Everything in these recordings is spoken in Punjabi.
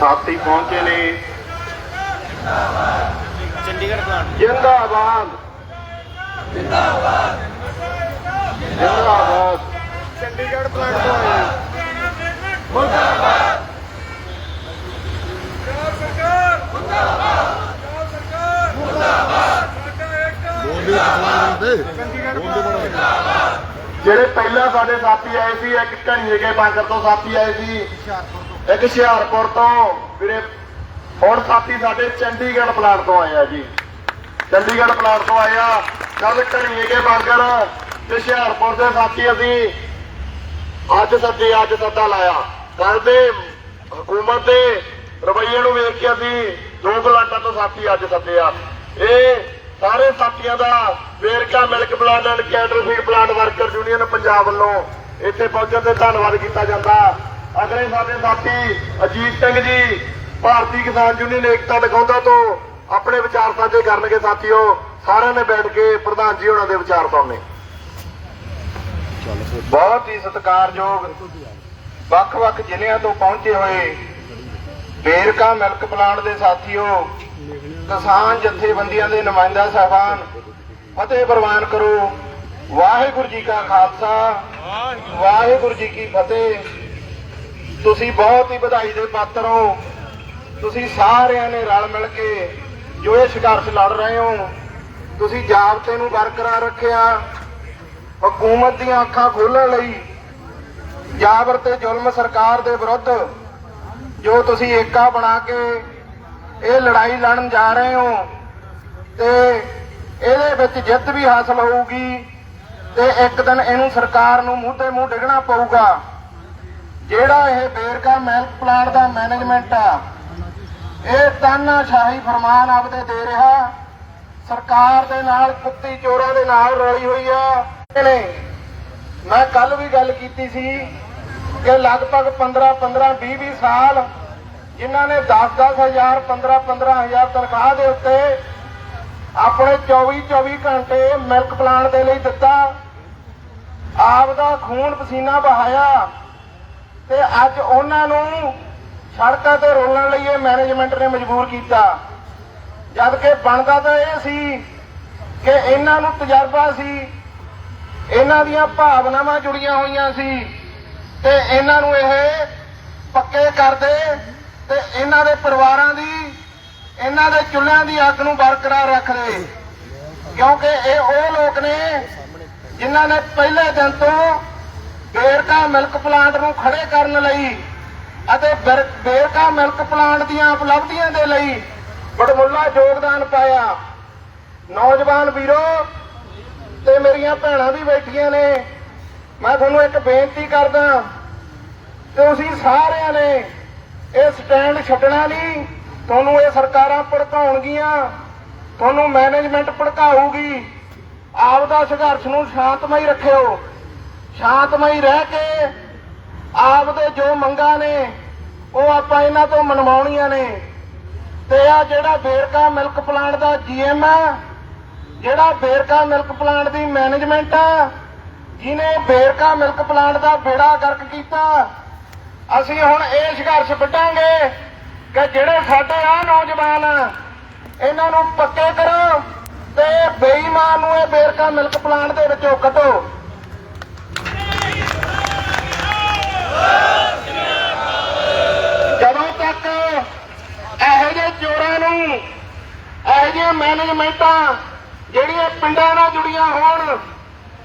ਸਾਥੀ ਪਹੁੰਚੇ ਨੇ। ਚੰਡੀਗੜ੍ਹ ਪਲਾਂਟ ਜਿੰਦਾਬਾਦ ਜਿੰਦਾਬਾਦ। ਜਿੰਦਾਬਾਦ। ਚੰਡੀਗੜ੍ਹ ਪਲਾਂਟ ਤੋਂ ਆਏ। ਜਿਹੜੇ ਪਹਿਲਾਂ ਸਾਡੇ ਸਾਥੀ ਆਏ ਸੀ ਇੱਕ ਘਣੀਏ ਕੇ ਬਾਂਗਰ ਤੋਂ ਸਾਥੀ ਆਏ ਸੀ। ਇੱਕ ਹੁਸ਼ਿਆਰਪੁਰ ਤੋਂ ਵੀਰੇ, ਹੁਣ ਸਾਥੀ ਸਾਡੇ ਚੰਡੀਗੜ੍ਹ ਪਲਾਟ ਤੋਂ ਆਏ ਆ ਜੀ। ਚੰਡੀਗੜ੍ਹ ਪਲਾਟ ਤੋਂ ਆਏ ਆ ਕੱਲ ਘਣੀਏ ਕੇ ਬਾਂਗਰ ਤੇ ਹੁਸ਼ਿਆਰਪੁਰ ਦੇ ਸਾਥੀ ਅਸੀਂ ਅੱਜ ਸੱਦੇ ਅੱਜ ਸੱਦਾ ਲਾਇਆ। ਕੱਲ ਦੇ ਹਕੂਮਤ ਦੇ ਰਵੱਈਏ ਨੂੰ ਵੇਖ ਕੇ ਅਸੀਂ ਦੋ ਪਲਾਟਾਂ ਤੋਂ ਸਾਥੀ ਅੱਜ ਸੱਦੇ ਆ। ਇਹ ਸਾਰੇ ਸਾਥੀਆਂ ਦਾ Verka milk plant and cattle feed plant worker union Punjab ਵੱਲੋਂ ਇੱਥੇ ਪਹੁੰਚਣ ਤੇ ਧੰਨਵਾਦ ਕੀਤਾ ਜਾਂਦਾ। ਅਗਲੇ ਸਾਡੇ ਸਾਥੀ, ਅਜੀਤ ਸਿੰਘ ਜੀ, ਭਾਰਤੀ ਕਿਸਾਨ ਯੂਨੀਅਨ ਏਕਤਾ ਦਿਖਾਉਂਦਾ ਤੋਂ ਆਪਣੇ ਵਿਚਾਰ ਸਾਂਝੇ ਕਰਨਗੇ ਸਾਥੀਓ। ਸਾਰਿਆਂ ਨੇ ਬੈਠ ਕੇ ਪ੍ਰਧਾਨ ਜੀ ਉਹਨਾਂ ਦੇ ਵਿਚਾਰ ਸੁਣਨੇ ਬਹੁਤ ਹੀ ਸਤਿਕਾਰਯੋਗ ਵੱਖ-ਵੱਖ ਜ਼ਿਲ੍ਹਿਆਂ ਤੋਂ ਪਹੁੰਚੇ ਹੋਏ ਵੇਰਕਾ ਮਿਲਕ ਪਲਾਂਟ ਦੇ ਸਾਥੀਓ, ਕਿਸਾਨ ਜਥੇਬੰਦੀਆਂ ਦੇ ਨੁਮਾਇੰਦਾ ਸਾਹਿਬਾਨ, ਫਤਿਹ ਪ੍ਰਵਾਨ ਕਰੋ। ਵਾਹਿਗੁਰੂ ਜੀ ਕਾ ਖਾਲਸਾ, ਵਾਹਿਗੁਰੂ ਜੀ ਕੀ ਫਤਿਹ। ਤੁਸੀਂ ਬਹੁਤ ਹੀ ਵਧਾਈ ਦੇ ਪਾਤਰ ਹੋ। ਤੁਸੀਂ ਸਾਰਿਆਂ ਨੇ ਰਲ ਮਿਲ ਕੇ ਜੋ ਇਹ ਸੰਘਰਸ਼ ਲੜ ਰਹੇ ਹੋ, ਤੁਸੀਂ ਜਾਬਤੇ ਨੂੰ ਬਰਕਰਾਰ ਰੱਖਿਆ। ਹਕੂਮਤ ਦੀਆਂ ਅੱਖਾਂ ਖੋਲਣ ਲਈ ਜਾਬਰ ਤੇ ਜ਼ੁਲਮ ਸਰਕਾਰ ਦੇ ਵਿਰੁੱਧ ਜੋ ਤੁਸੀਂ ਏਕਾ ਬਣਾ ਕੇ ਇਹ ਲੜਾਈ ਲੜਨ ਜਾ ਰਹੇ ਹੋ ਤੇ ਇਹਦੇ ਵਿੱਚ ਜਿੱਤ ਵੀ ਹਾਸਲ ਹੋਊਗੀ ਤੇ ਇੱਕ ਦਿਨ ਇਹਨੂੰ ਸਰਕਾਰ ਨੂੰ ਮੂੰਹ ਤੇ ਮੂੰਹ ਡਿੱਗਣਾ ਪਊਗਾ। ਜਿਹੜਾ ਇਹ ਬੇਰਕਾ ਮਿਲਕ ਪਲਾਂਟ ਦਾ ਮੈਨੇਜਮੈਂਟ ਆ, ਇਹ ਤਾਨਾਸ਼ਾਹੀ ਫਰਮਾਨ ਆਪਦੇ ਦੇ ਰਿਹਾ। ਸਰਕਾਰ ਦੇ ਨਾਲ, ਕੁੱਤੀ ਚੋਰਾਂ ਦੇ ਨਾਲ ਰਲੀ ਹੋਈ ਆ। ਨੇ ਮੈਂ ਕੱਲ ਵੀ ਗੱਲ ਕੀਤੀ ਸੀ ਕਿ ਲਗਭਗ 15 15 20 20 ਸਾਲ ਜਿਨ੍ਹਾਂ ਨੇ 10 10 ਹਜ਼ਾਰ 15 15 ਹਜ਼ਾਰ ਤਨਖਾਹ ਦੇ ਉੱਤੇ ਆਪਣੇ 24 24 ਘੰਟੇ ਮਿਲਕ ਪਲਾਂਟ ਦੇ ਲਈ ਦਿੱਤਾ। ਆਪ ਦਾ ਖੂਨ ਪਸੀਨਾ ਬਹਾਇਆ ਤੇ ਅੱਜ ਉਹਨਾਂ ਨੂੰ ਸੜਕਾਂ ਤੇ ਰੋਲਣ ਲਈ ਇਹ ਮੈਨੇਜਮੈਂਟ ਨੇ ਮਜਬੂਰ ਕੀਤਾ। ਜਦ ਕਿ ਬਣਦਾ ਤਾਂ ਇਹ ਸੀ ਕਿ ਇਹਨਾਂ ਨੂੰ ਤਜਰਬਾ ਸੀ, ਇਹਨਾਂ ਦੀਆਂ ਭਾਵਨਾਵਾਂ ਜੁੜੀਆਂ ਹੋਈਆਂ ਸੀ ਤੇ ਇਹਨਾਂ ਨੂੰ ਇਹ ਪੱਕੇ ਕਰਦੇ ਤੇ ਇਹਨਾਂ ਦੇ ਪਰਿਵਾਰਾਂ ਦੀ, ਇਹਨਾਂ ਦੇ ਚੁੱਲ੍ਹਿਆਂ ਦੀ ਅੱਗ ਨੂੰ ਬਰਕਰਾਰ ਰੱਖਦੇ। ਕਿਉਂਕਿ ਇਹ ਉਹ ਲੋਕ ਨੇ ਜਿਨ੍ਹਾਂ ਨੇ ਪਹਿਲੇ ਦਿਨ ਤੋਂ ਬੇਰਕਾ ਮਿਲਕ ਪਲਾਂਟ ਨੂੰ ਖੜੇ ਕਰਨ ਲਈ ਅਤੇ ਬੇਰ- ਬੇਰਕਾ ਮਿਲਕ ਪਲਾਂਟ ਦੀਆਂ ਉਪਲਬਧੀਆਂ ਦੇ ਲਈ ਬੜਮੁੱਲਾ ਯੋਗਦਾਨ ਪਾਇਆ। ਨੌਜਵਾਨ ਵੀਰੋ ਤੇ ਮੇਰੀਆਂ ਭੈਣਾਂ ਵੀ ਬੈਠੀਆਂ ਨੇ। ਮੈਂ ਤੁਹਾਨੂੰ ਇੱਕ ਬੇਨਤੀ ਕਰਦਾ, ਤੁਸੀਂ ਸਾਰਿਆਂ ਨੇ ਇਹ ਸਟੈਂਡ ਛੱਡਣਾ ਨਹੀਂ। ਤੁਹਾਨੂੰ ਇਹ ਸਰਕਾਰਾਂ ਭੜਕਾਉਣਗੀਆਂ, ਤੁਹਾਨੂੰ ਮੈਨੇਜਮੈਂਟ ਭੜਕਾਊਗੀ। ਆਪ ਦਾ ਸੰਘਰਸ਼ ਨੂੰ ਸ਼ਾਂਤਮਈ ਰੱਖਿਓ। ਸ਼ਾਂਤਮਈ ਰਹਿ ਕੇ ਆਪ ਦੇ ਜੋ ਮੰਗਾਂ ਨੇ ਉਹ ਆਪਾਂ ਇਹਨਾਂ ਤੋਂ ਮਨਵਾਉਣੀਆਂ ਨੇ। ਤੇ ਆ ਜਿਹੜਾ ਬੇਰਕਾ ਮਿਲਕ ਪਲਾਂਟ ਦਾ ਜੀਐਮ ਆ ਜਿਹੜਾ ਬੇਰਕਾ ਮਿਲਕ ਪਲਾਂਟ ਦੀ ਮੈਨੇਜਮੈਂਟ ਆ ਜਿਹਨੇ ਬੇਰਕਾ ਮਿਲਕ ਪਲਾਂਟ ਦਾ ਬੇੜਾ ਗਰਕ ਕੀਤਾ ਅਸੀਂ ਹੁਣ ਇਹ ਸੰਘਰਸ਼ ਵੱਢਾਂਗੇ ਕਿ ਜਿਹੜੇ ਸਾਡੇ ਆ ਨੌਜਵਾਨ ਆ, ਇਹਨਾਂ ਨੂੰ ਪੱਕੇ ਕਰੋ ਤੇ ਬੇਈਮਾਨ ਨੂੰ ਇਹ ਬੇਰਕਾ ਮਿਲਕ ਪਲਾਂਟ ਦੇ ਵਿੱਚੋਂ ਕੱਢੋ। ਜਦੋਂ ਤੱਕ ਇਹੋ ਜਿਹੇ ਚੋਰਾਂ ਨੂੰ, ਇਹੋ ਜਿਹੀਆਂ ਮੈਨੇਜਮੈਂਟਾਂ ਜਿਹੜੀਆਂ ਪਿੰਡਾਂ ਨਾਲ ਜੁੜੀਆਂ ਹੋਣ,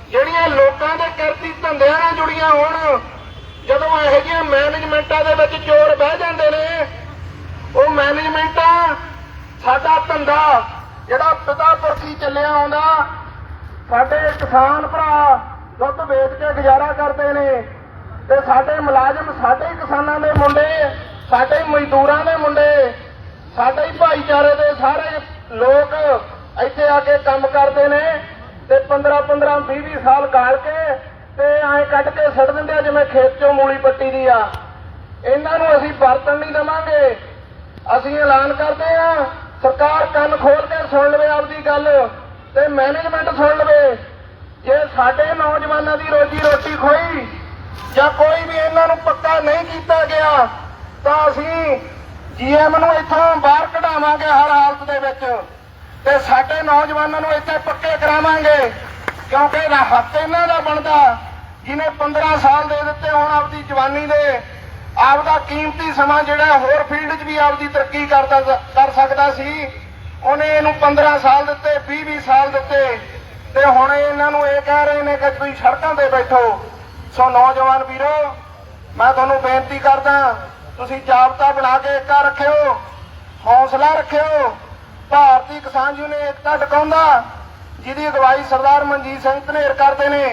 ਜਿਹੜੀਆਂ ਲੋਕਾਂ ਦੇ ਕਰਤੀ ਧੰਦਿਆਂ ਨਾਲ ਜੁੜੀਆਂ ਹੋਣ, ਜਦੋਂ ਇਹੋ ਜਿਹੀਆਂ ਮੈਨੇਜਮੈਂਟਾਂ ਦੇ ਵਿੱਚ ਚੋਰ ਬਹਿ ਜਾਂਦੇ ਨੇ, ਉਹ ਮੈਨੇਜਮੈਂਟਾਂ ਸਾਡਾ ਧੰਦਾ, ਜਿਹੜਾ ਪਿਤਾ ਪੁਰਖੀ ਚੱਲਿਆ ਆਉਂਦਾ, ਸਾਡੇ ਕਿਸਾਨ ਭਰਾ ਦੁੱਧ ਵੇਚ ਕੇ ਗੁਜ਼ਾਰਾ ਕਰਦੇ ਨੇ। ਤੇ ਸਾਡੇ ਮੁਲਾਜ਼ਮ, ਸਾਡੇ ਕਿਸਾਨਾਂ ਦੇ ਮੁੰਡੇ, ਸਾਡੇ ਮਜ਼ਦੂਰਾਂ ਦੇ ਮੁੰਡੇ, ਸਾਡੇ ਭਾਈਚਾਰੇ ਦੇ ਸਾਰੇ ਲੋਕ ਇੱਥੇ ਆ ਕੇ ਕੰਮ ਕਰਦੇ ਨੇ ਤੇ 15 15 20 20 ਸਾਲ ਗਾਲ ਕੇ ਤੇ ਐਂ ਕੱਢ ਕੇ ਸੜ ਦਿੰਦੇ ਆ ਜਿਵੇਂ ਖੇਤ ਚੋਂ ਮੂਲੀ ਪੱਟੀ ਦੀ ਆ। ਇਹਨਾਂ ਨੂੰ ਅਸੀਂ ਵਰਤਣ ਨਹੀਂ ਦੇਵਾਂਗੇ। ਅਸੀਂ ਐਲਾਨ ਕਰਦੇ ਆ, ਸਰਕਾਰ ਕੰਨ ਖੋਲ ਕੇ ਸੁਣ ਲਵੇ ਆਪਦੀ ਗੱਲ ਤੇ ਮੈਨੇਜਮੈਂਟ ਸੁਣ ਲਵੇ। ਜੇ ਸਾਡੇ ਨੌਜਵਾਨਾਂ ਦੀ ਰੋਜੀ ਰੋਟੀ ਖੋਈ ਜਾਂ ਕੋਈ ਵੀ ਇਹਨਾਂ ਨੂੰ ਪੱਕਾ ਨਹੀਂ ਕੀਤਾ ਗਿਆ, ਤਾਂ ਅਸੀਂ ਜੀਐਮ ਨੂੰ ਇੱਥੋਂ ਬਾਹਰ ਕਢਾਵਾਂਗੇ ਹਰ ਹਾਲਤ ਦੇ ਵਿੱਚ ਤੇ ਸਾਡੇ ਨੌਜਵਾਨਾਂ ਨੂੰ ਇੱਥੇ ਪੱਕੇ ਕਰਾਵਾਂਗੇ। ਕਿਉਂਕਿ ਇਹਦਾ ਹੱਕ ਇਹਨਾਂ ਦਾ ਬਣਦਾ। ਜਿਹਨੇ 15 ਸਾਲ ਦੇ ਦਿੱਤੇ ਹੁਣ ਆਪਦੀ ਜਵਾਨੀ ਦੇ, ਆਪਦਾ ਕੀਮਤੀ ਸਮਾਂ ਜਿਹੜਾ ਹੋਰ ਫੀਲਡ 'ਚ ਵੀ ਆਪਦੀ ਤਰੱਕੀ ਕਰਦਾ ਕਰ ਸਕਦਾ ਸੀ, ਉਹਨੇ ਇਹਨੂੰ 15 ਸਾਲ ਦਿੱਤੇ 20 20 ਸਾਲ ਦਿੱਤੇ। ਤੇ ਹੁਣ ਇਹਨਾਂ ਨੂੰ ਇਹ ਕਹਿ ਰਹੇ ਨੇ ਕਿ ਤੁਸੀਂ ਸੜਕਾਂ ਤੇ ਬੈਠੋ। ਸੋ ਨੌਜਵਾਨ ਵੀਰੋ, ਮੈਂ ਤੁਹਾਨੂੰ ਬੇਨਤੀ ਕਰਦਾ, ਤੁਸੀਂ ਜਾਬਤਾ ਬਣਾ ਕੇ ਏਕਾ ਰੱਖਿਓ, ਹੌਸਲਾ ਰੱਖਿਓ। ਭਾਰਤੀ ਕਿਸਾਨ ਯੂਨੀਅਨ ਏਕਤਾ ਟਿਕਾਉਂਦਾ, ਜਿਹਦੀ ਅਗਵਾਈ ਸਰਦਾਰ ਮਨਜੀਤ ਸਿੰਘ ਧਨੇਰ ਕਰਦੇ ਨੇ।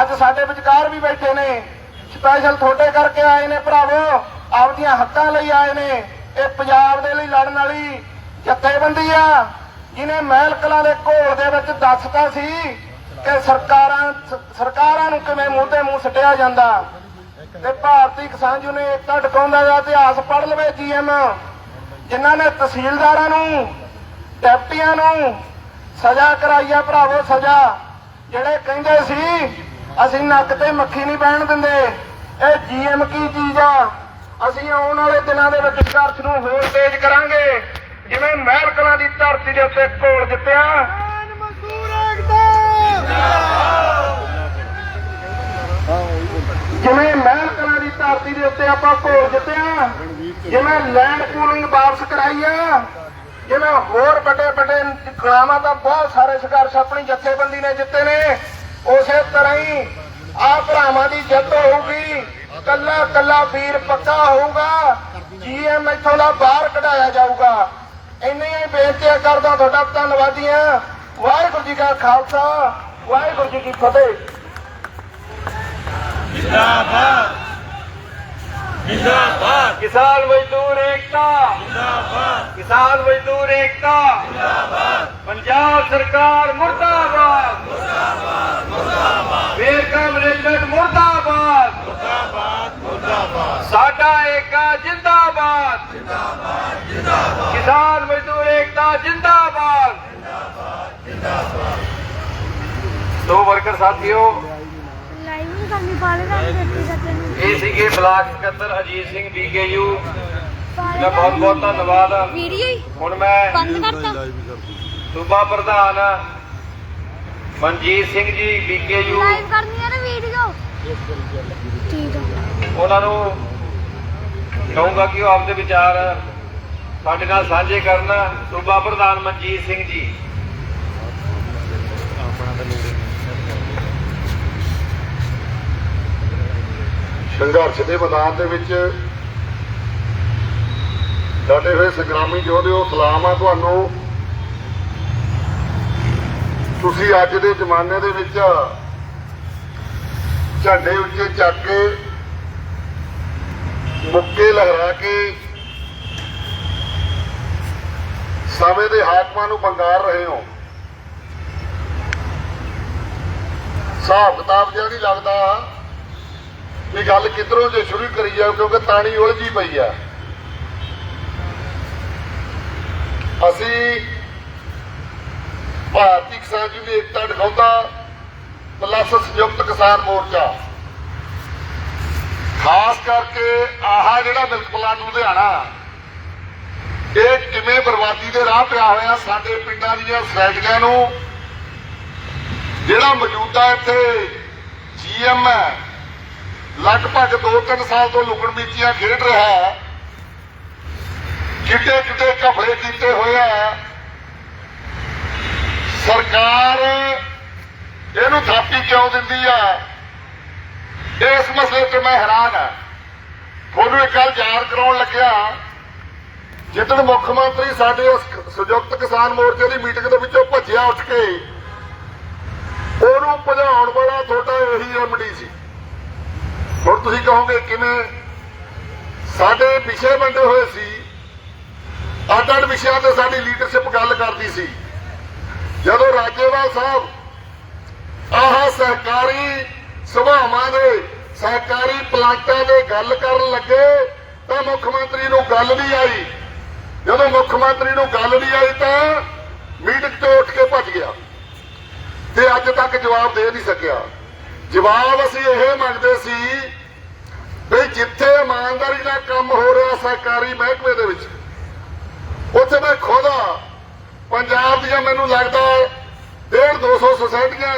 ਅੱਜ ਸਾਡੇ ਵਿਚਕਾਰ ਵੀ ਬੈਠੇ ਨੇ। ਸਪੈਸ਼ਲ ਤੁਹਾਡੇ ਕਰਕੇ ਆਏ ਨੇ ਭਰਾਵੋ, ਆਪਦੀਆਂ ਹੱਕਾਂ ਲਈ ਆਏ ਨੇ। ਇਹ ਪੰਜਾਬ ਦੇ ਲਈ ਲੜਨ ਵਾਲੀ ਜਥੇਬੰਦੀ ਆ, ਜਿਹਨੇ ਮਹਿਲ ਕਲਾਂ ਦੇ ਘੋਲ ਦੇ ਵਿੱਚ ਦੱਸਤਾ ਸੀ ਕਿ ਸਰਕਾਰਾਂ ਸਰਕਾਰਾਂ ਨੂੰ ਕਿਵੇਂ ਮੂੰਹ ਤੇ ਮੂੰਹ ਸਟਿਆ ਜਾਂਦਾ? ਤੇ ਭਾਰਤੀ ਕਿਸਾਨ ਯੂਨੀਅਨ ਏਕਤਾ ਟਿਕਾਉਂਦਾ ਦਾ ਇਤਿਹਾਸ ਪੜ ਲਵੇ ਜੀਐਮ। ਜਿਨ੍ਹਾਂ ਨੇ ਤਹਿਸੀਲਦਾਰਾਂ ਨੂੰ, ਡਿਪਟੀਆਂ ਨੂੰ ਸਜ਼ਾ ਕਰਾਈਆ ਭਰਾਵੋ, ਸਜ਼ਾ। ਜਿਹੜੇ ਕਹਿੰਦੇ ਸੀ, ਅਸੀਂ ਨੱਕ ਤੇ ਮੱਖੀ ਨਹੀਂ ਬਹਿਣ ਦਿੰਦੇ। ਇਹ ਜੀਐਮ ਕੀ ਚੀਜ਼ ਆ? ਅਸੀਂ ਆਉਣ ਵਾਲੇ ਦਿਨਾਂ ਦੇ ਵਿੱਚ ਸੰਘਰਸ਼ ਨੂੰ ਹੋਰ ਤੇਜ਼ ਕਰਾਂਗੇ। ਜਿਵੇਂ ਮਹਿਲ ਕਲਾਂ ਦੀ ਧਰਤੀ ਦੇ ਉੱਤੇ ਘੋਲ ਜਿੱਤਿਆ ਜਿਵੇਂ ਮਹਿਲ ਕਲਾਂ ਦੀ ਧਰਤੀ ਦੇ ਉੱਤੇ ਆਪਾਂ ਘੋਲ ਜਿੱਤਿਆ ਜਿਵੇਂ ਲੈਂਡ ਪੂਲਿੰਗ ਵਾਪਸ ਕਰਾਈ ਆ, ਜਿਵੇਂ ਹੋਰ ਵੱਡੇ ਵੱਡੇ ਗੁਲਾਮਾਂ ਦਾ ਬਹੁਤ ਸਾਰੇ ਸੰਘਰਸ਼ ਆਪਣੀ ਜਥੇਬੰਦੀ ਨੇ ਜਿੱਤੇ ਨੇ, ਉਸੇ ਤਰ੍ਹਾਂ ਹੀ ਆ ਭਰਾਵਾਂ ਦੀ ਜਿੱਤ ਹੋਊਗੀ, ਕੱਲਾ ਕੱਲਾ ਵੀਰ ਪੱਕਾ ਹੋਊਗਾ ਜੀਐਮ ਇੱਥੋਂ ਦਾ ਬਾਹਰ ਕਢਾਇਆ ਜਾਊਗਾ। ਇੰਨੀਆਂ ਹੀ ਬੇਨਤੀਆਂ ਕਰਦਾ ਤੁਹਾਡਾ ਧੰਨਵਾਦੀਆਂ ਵਾਹਿਗੁਰੂ ਜੀ ਕਾ ਖਾਲਸਾ। ਵਾਹਿਗੁਰੂ ਜੀ ਕੀ ਫਤਿਹ ਜਿੰਦਾਬਾਦ ਕਿਸਾਨ ਮਜ਼ਦੂਰ ਏਕਤਾ ਜਿੰਦਾਬਾਦ ਕਿਸਾਨ ਮਜ਼ਦੂਰ ਏਕਤਾ ਜਿੰਦਾਬਾਦ ਪੰਜਾਬ ਸਰਕਾਰ ਮੁਰਦਾਬਾਦ ਮੁਰਦਾਬਾਦ ਮੁਰਦਾਬਾਦ ਵੇਰਕਾ ਮੈਨੇਜਮੈਂਟ ਮੁਰਦਾਬਾਦ ਮੁਰਦਾਬਾਦ ਮੁਰਦਾਬਾਦ ਸਾਡਾ ਏਕਾ ਜਿੰਦਾਬਾਦ ਜਿੰਦਾਬਾਦ ਜਿੰਦਾਬਾਦ ਕਿਸਾਨ ਮਜ਼ਦੂਰ ਏਕਤਾ ਜਿੰਦਾਬਾਦ ਜਿੰਦਾਬਾਦ ਜਿੰਦਾਬਾਦ ਦੋ ਵਰਕਰ ਸਾਥੀਓ ਲਾਈਵ ਨਹੀਂ ਕਰਨੀ ਪਾਲੇ ਦਾ ਇਹ ਸੀਗੇ ਬਲਾਕ ਸਕੱਤਰ ਅਜੀਤ ਸਿੰਘ ਬੀਕੇਯੂ ਦਾ ਬਹੁਤ ਬਹੁਤ ਧੰਨਵਾਦ। ਵੀਡੀਓ ਹੀ ਹੁਣ ਮੈਂ ਬੰਦ ਕਰਤਾ। ਸੂਬਾ ਪ੍ਰਧਾਨ ਮਨਜੀਤ ਸਿੰਘ ਜੀ ਬੀਕੇਯੂ ਲਾਈਵ ਕਰਨੀ ਹੈ ਨਾ ਵੀਡੀਓ ਠੀਕ ਆ। ਉਹਨਾਂ ਨੂੰ ਕਹੂੰਗਾ ਕਿ ਉਹ ਆਪਦੇ ਵਿਚਾਰ ਸਾਡੇ ਨਾਲ ਸਾਂਝੇ ਕਰਨ। ਸੂਬਾ ਪ੍ਰਧਾਨ ਮਨਜੀਤ ਸਿੰਘ ਜੀ। ਸੰਘਰਸ਼ ਦੇ ਮੈਦਾਨ ਦੇ ਵਿੱਚ ਡਟੇ ਹੋਏ ਸੰਗਰਾਮੀ ਯੋਧਿਓ ਸਲਾਮ ਆ ਤੁਹਾਨੂੰ। ਤੁਸੀਂ ਅੱਜ ਦੇ ਜ਼ਮਾਨੇ ਦੇ ਵਿੱਚ ਝੰਡੇ ਉੱਚੇ ਚੱਕ ਕੇ ਮੁੱਕੇ ਲਹਿਰਾ ਕੇ ਸਮੇਂ ਦੇ ਹਾਕਮਾਂ ਨੂੰ ਬੰਗਾਰ ਰਹੇ ਹੋ। ਹਿਸਾਬ ਕਿਤਾਬ ਜਿਹਾ ਲੱਗਦਾ ਵੀ ਗੱਲ ਕਿਧਰੋਂ ਜੇ ਸ਼ੁਰੂ ਕਰੀ ਜਾਓ, ਕਿਉਂਕਿ ਤਾਣੀ ਉਲਝੀ ਪਈ ਆ। ਅਸੀਂ ਭਾਰਤੀ ਕਿਸਾਨ ਜੀ ਦੀ ਏਕਤਾ ਦਿਖਾਉਂਦਾ, ਪਲੱਸ ਸੰਯੁਕਤ ਕਿਸਾਨ ਮੋਰਚਾ। ਖਾਸ ਕਰਕੇ ਆਹਾ ਜਿਹੜਾ ਮਿਲਕ ਪਲਾਂਟ ਲੁਧਿਆਣਾ, ਇਹ ਕਿਵੇਂ ਬਰਬਾਦੀ ਦੇ ਰਾਹ ਪਿਆ ਹੋਇਆ, ਸਾਡੇ ਪਿੰਡਾਂ ਦੀਆਂ ਸੋਸਾਇਟੀਆਂ ਨੂੰ, ਜਿਹੜਾ ਮੌਜੂਦਾ ਇੱਥੇ ਜੀਐਮ ਹੈ ਲਗਭਗ 2-3 ਸਾਲ ਤੋਂ ਲੁਕਣ ਮੀਚੀਆਂ ਖੇਡ ਰਿਹਾ ਹੈ। ਕਿਤੇ ਕਿਤੇ ਘਪਲੇ ਕੀਤੇ ਹੋਏ ਹੈ ਸਰਕਾਰ ਇਹਨੂੰ ਥਾਪੀ ਕਿਉਂ ਦਿੰਦੀ ਆ? ਇਸ ਮਸਲੇ ਤੇ ਮੈਂ ਹੈਰਾਨ ਆ। ਤੁਹਾਨੂੰ ਇੱਕ ਗੱਲ ਯਾਦ ਕਰਾਉਣ ਲੱਗਿਆ। ਜਿੱਦਣ ਮੁੱਖ ਮੰਤਰੀ ਸਾਡੇ ਉਸ ਸੰਯੁਕਤ ਕਿਸਾਨ ਮੋਰਚੇ ਦੀ ਮੀਟਿੰਗ ਦੇ ਵਿੱਚੋਂ ਭੱਜਿਆ ਉੱਠ ਕੇ, ਉਹਨੂੰ ਭਜਾਉਣ ਵਾਲਾ ਤੁਹਾਡਾ ਇਹੀ ਐਮਡੀ ਸੀ ਹੁਣ ਤੁਸੀਂ ਕਹੋਗੇ ਕਿਵੇਂ? ਸਾਡੇ ਵਿਸ਼ੇ ਵੰਡੇ ਹੋਏ ਸੀ। ਅੱਡ ਅੱਡ ਵਿਸ਼ਿਆਂ ਤੇ ਸਾਡੀ ਲੀਡਰਸ਼ਿਪ ਗੱਲ ਕਰਦੀ ਸੀ। ਜਦੋਂ ਰਾਜੇਵਾਲ ਸਾਹਿਬ ਆਹ ਸਹਿਕਾਰੀ ਸਭਾਵਾਂ ਦੇ ਸਹਿਕਾਰੀ ਪਲਾਂਟਾਂ ਦੇ ਗੱਲ ਕਰਨ ਲੱਗੇ, ਤਾਂ ਮੁੱਖ ਮੰਤਰੀ ਨੂੰ ਗੱਲ ਨਹੀਂ ਆਈ। ਜਦੋਂ ਮੁੱਖ ਮੰਤਰੀ ਨੂੰ ਗੱਲ ਨਹੀਂ ਆਈ ਤਾਂ ਮੀਟਿੰਗ ਤੋਂ ਉੱਠ ਕੇ ਭੱਜ ਗਿਆ। ਤੇ ਅੱਜ ਤੱਕ ਜਵਾਬ ਦੇ ਨਹੀਂ ਸਕਿਆ। ਜਵਾਬ ਅਸੀਂ ਇਹ ਮੰਗਦੇ ਸੀ ਵੀ ਜਿੱਥੇ ਇਮਾਨਦਾਰੀ ਨਾਲ ਕੰਮ ਹੋ ਰਿਹਾ ਸਰਕਾਰੀ ਮਹਿਕਮੇ ਦੇ ਵਿੱਚ, ਉੱਥੇ ਮੈਂ ਖੁਦ ਪੰਜਾਬ ਦੀਆਂ ਮੈਨੂੰ ਲੱਗਦਾ 1.5 200 ਸੁਸਾਇਟੀਆਂ